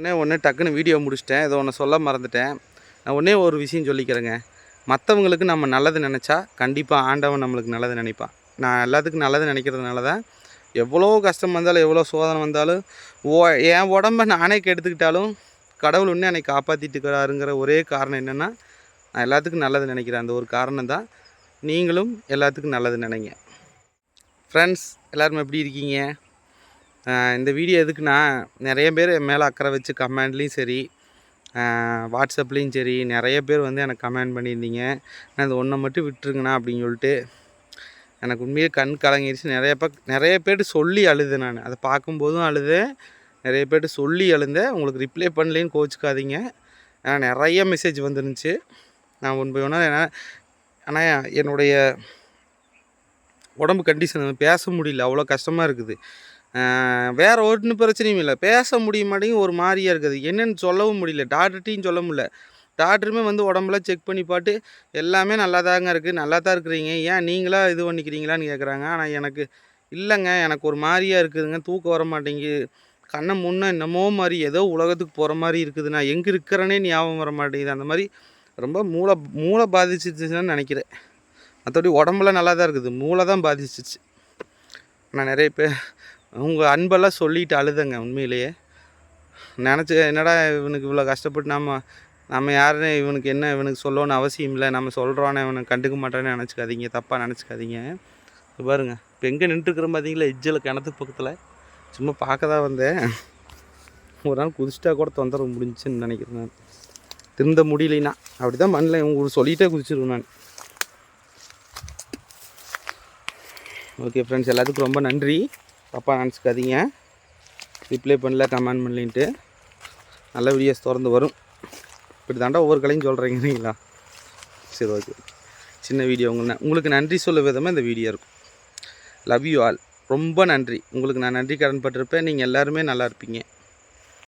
உடனே ஒன்று டக்குன்னு வீடியோ முடிச்சிட்டேன். இதை ஒன்று சொல்ல மறந்துட்டேன். நான் ஒன்றே ஒரு விஷயம் சொல்லிக்கிறேங்க. மற்றவங்களுக்கு நம்ம நல்லது நினச்சா கண்டிப்பாக ஆண்டவன் நம்மளுக்கு நல்லது நினைப்பான். நான் எல்லாத்துக்கும் நல்லது நினைக்கிறதுனால தான் எவ்வளோ கஷ்டம் வந்தாலும் எவ்வளோ சோதனை வந்தாலும் ஓ என் உடம்ப நானே கெடுத்துக்கிட்டாலும் கடவுள் இன்னும் என்னை காப்பாற்றிட்டு இருக்கிறாருங்கிற ஒரே காரணம் என்னென்னா நான் எல்லாத்துக்கும் நல்லது நினைக்கிறேன். அந்த ஒரு காரணம் தான் நீங்களும் எல்லாத்துக்கும் நல்லது நினைங்க. ஃப்ரெண்ட்ஸ் எல்லோருமே எப்படி இருக்கீங்க? இந்த வீடியோ எதுக்குன்னா நிறைய பேர் என் மேலே அக்கறை வச்சு கமெண்ட்லேயும் சரி வாட்ஸ்அப்லேயும் சரி நிறைய பேர் வந்து எனக்கு கமெண்ட் பண்ணியிருந்தீங்க. நான் இந்த ஒன்றை மட்டும் விட்டுருங்கண்ணா அப்படின்னு சொல்லிட்டு எனக்கு உண்மையே கண் கலங்கிருச்சு. நிறைய பக் நிறைய பேர்ட்டு சொல்லி அழுதேன் நான். அதை பார்க்கும்போதும் அழுதேன். நிறைய பேர்ட்டு சொல்லி அழுந்தேன். உங்களுக்கு ரிப்ளை பண்ணலேன்னு கோச்சிக்காதீங்க ஏன்னா நிறைய மெசேஜ் வந்துருந்துச்சு. நான் ஒன் போய் ஒன்றா ஆனால் என்னுடைய உடம்பு கண்டிஷன் பேச முடியல. அவ்வளோ கஷ்டமாக இருக்குது. வேறு ஒன்றும் பிரச்சனையும் இல்லை. பேச முடிய மாட்டேங்குது ஒரு மாதிரியாக இருக்குது. என்னன்னு சொல்லவும் முடியல. டாக்டர்ட்டையும் சொல்ல முடியல. டாக்டருமே வந்து உடம்புலாம் செக் பண்ணி பார்த்து எல்லாமே நல்லா தாங்க இருக்குது நல்லா தான் இருக்கிறீங்க. ஏன் நீங்களாக இது பண்ணிக்கிறீங்களான்னு கேட்குறாங்க ஆனால் எனக்கு இல்லைங்க. எனக்கு ஒரு மாதிரியாக இருக்குதுங்க. தூக்கம் வர மாட்டேங்குது. கண்ணை முன்னே என்னமோ மாதிரி ஏதோ உலகத்துக்கு போகிற மாதிரி இருக்குது நான் எங்கே இருக்கிறேனே ஞாபகம் வர மாட்டேங்குது. அந்த மாதிரி ரொம்ப மூளை மூளை பாதிச்சிச்சுன்னு நினைக்கிறேன். மற்றபடி உடம்புலாம் நல்லா தான் இருக்குது. மூளை தான் பாதிச்சிச்சு. நான் நிறைய பேர் உங்கள் அன்பெல்லாம் சொல்லிட்டு அழுதங்க உண்மையிலேயே. நினச்சி என்னடா இவனுக்கு இவ்வளோ கஷ்டப்பட்டு நம்ம நம்ம யாருன்னு இவனுக்கு என்ன இவனுக்கு சொல்லணும்னு அவசியம் இல்லை. நம்ம சொல்கிறோன்னு இவனை கண்டுக்க மாட்டேன்னு நினச்சிக்காதீங்க. தப்பாக நினச்சிக்காதீங்க. பாருங்க இப்போ எங்கே நின்றுருக்குறோம் பார்த்தீங்களா இஜ்ஜில் கிணத்துக்கு பக்கத்தில். சும்மா பார்க்க தான் வந்தேன். ஒரு நாள் குதிச்சிட்டா கூட தொந்தரவு முடிஞ்சுன்னு நினைக்கிறேன் நான். திருந்த முடியலைன்னா. அப்படி தான் பண்ணல உங்களுக்கு சொல்லிகிட்டே குதிச்சிருவேன் நான். ஓகே ஃப்ரெண்ட்ஸ் எல்லாத்துக்கும் ரொம்ப நன்றி. தப்பாக நினச்சிக்காதீங்க. ரிப்ளை பண்ணல கமெண்ட் பண்ணலின்ட்டு. நல்ல வீடியோஸ் திறந்து வரும். இப்படி தாண்டா ஒவ்வொரு கலையும் சொல்கிறீங்களா சரி ஓகே சின்ன வீடியோ உங்களுக்கு உங்களுக்கு நன்றி சொல்ல விதமாக இந்த வீடியோ இருக்கும். லவ் யூ ஆல் ரொம்ப நன்றி. உங்களுக்கு நான் நன்றி கடன் பட்டிருப்பேன். நீங்கள் எல்லாருமே நல்லா இருப்பீங்க.